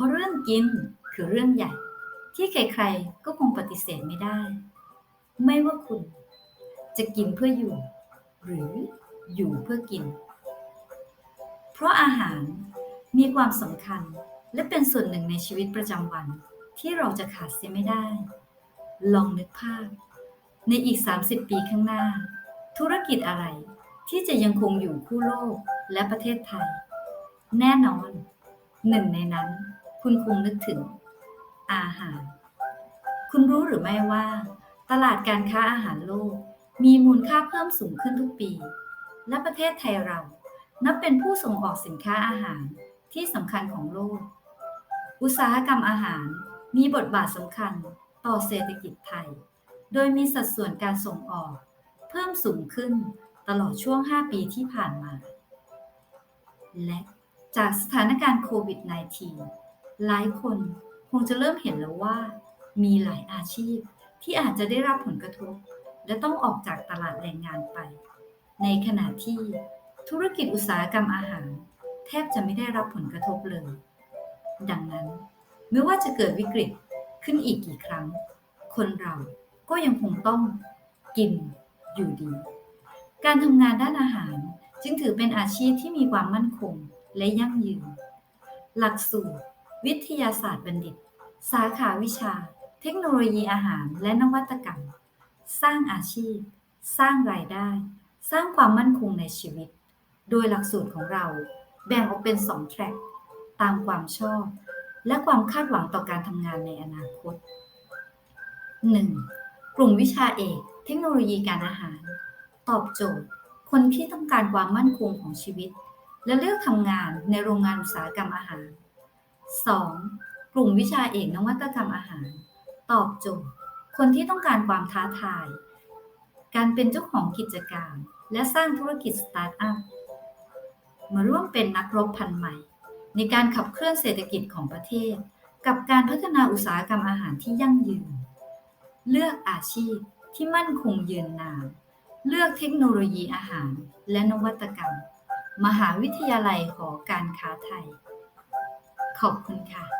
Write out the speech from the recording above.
ราะเรื่องกินคือเรื่องใหญ่ ที่ใครๆก็คงปฏิเสธไม่ได้ ไม่ว่าคุณจะกินเพื่ออยู่ หรืออยู่เพื่อกิน เพราะอาหารมีความสำคัญและเป็นส่วนหนึ่งในชีวิตประจำวันที่เราจะขาดเสียไม่ได้ ลองนึกภาพ ในอีก 30 ปีข้างหน้า ธุรกิจอะไรที่จะยังคงอยู่คู่โลกและประเทศไทย แน่นอน หนึ่งในนั้น คุณคงนึกถึงอาหาร คุณรู้หรือไม่ว่า ตลาดการค้าอาหารโลก มีมูลค่าเพิ่มสูงขึ้นทุกปี และประเทศไทยเรา นับเป็นผู้ส่งออกสินค้าอาหารที่สำคัญของโลก อุตสาหกรรมอาหารมีบทบาทสำคัญต่อเศรษฐกิจไทย โดยมีสัดส่วนการส่งออก เพิ่มสูงขึ้นตลอดช่วง 5 ปีที่ผ่านมา และจากสถานการณ์โควิด -19 หลายคนคงจะเริ่มเห็นแล้วว่า มีหลายอาชีพที่อาจจะได้รับผลกระทบ และต้องออกจากตลาดแรงงานไป ในขณะที่ธุรกิจอุตสาหกรรมอาหาร แทบจะไม่ได้รับผลกระทบเลย ดังนั้นไม่ว่าจะเกิดวิกฤตขึ้นอีกกี่ครั้ง คนเราก็ยังคงต้องกินอยู่ดี การทำงานด้านอาหารจึงถือเป็นอาชีพที่มีความมั่นคงและยั่งยืน หลักสูตร วิทยาศาสตร์บัณฑิต สาขาวิชา เทคโนโลยีอาหารและนวัตกรรม สร้างอาชีพ สร้างรายได้ สร้างความมั่นคงในชีวิต โดยหลักสูตรของเราแบ่งออกเป็น2แทร็กตามความชอบ และความคาดหวังต่อการทำงานในอนาคต 1. กลุ่มวิชาเอก เทคโนโลยีการอาหาร ตอบโจทย์ คนที่ต้องการความมั่นคงของชีวิต และเลือกทำงานในโรงงานอุตสาหกรรมอาหาร 2. กลุ่มวิชาเอกนวัตกรรมอาหาร ตอบโจทย์ คนที่ต้องการความท้าทาย การเป็นเจ้าของกิจการ และสร้างธุรกิจสตาร์ทอัพ มาร่วมเป็นนักรบพันใหม่ ในการขับเคลื่อนเศรษฐกิจของประเทศ กับการพัฒนาอุตสาหกรรมอาหารที่ยั่งยืน เลือกอาชีพที่มั่นคงยืนนาน เลือกเทคโนโลยีอาหารและนวัตกรรม มหาวิทยาลัยหอการค้าไทย ขอบคุณค่ะ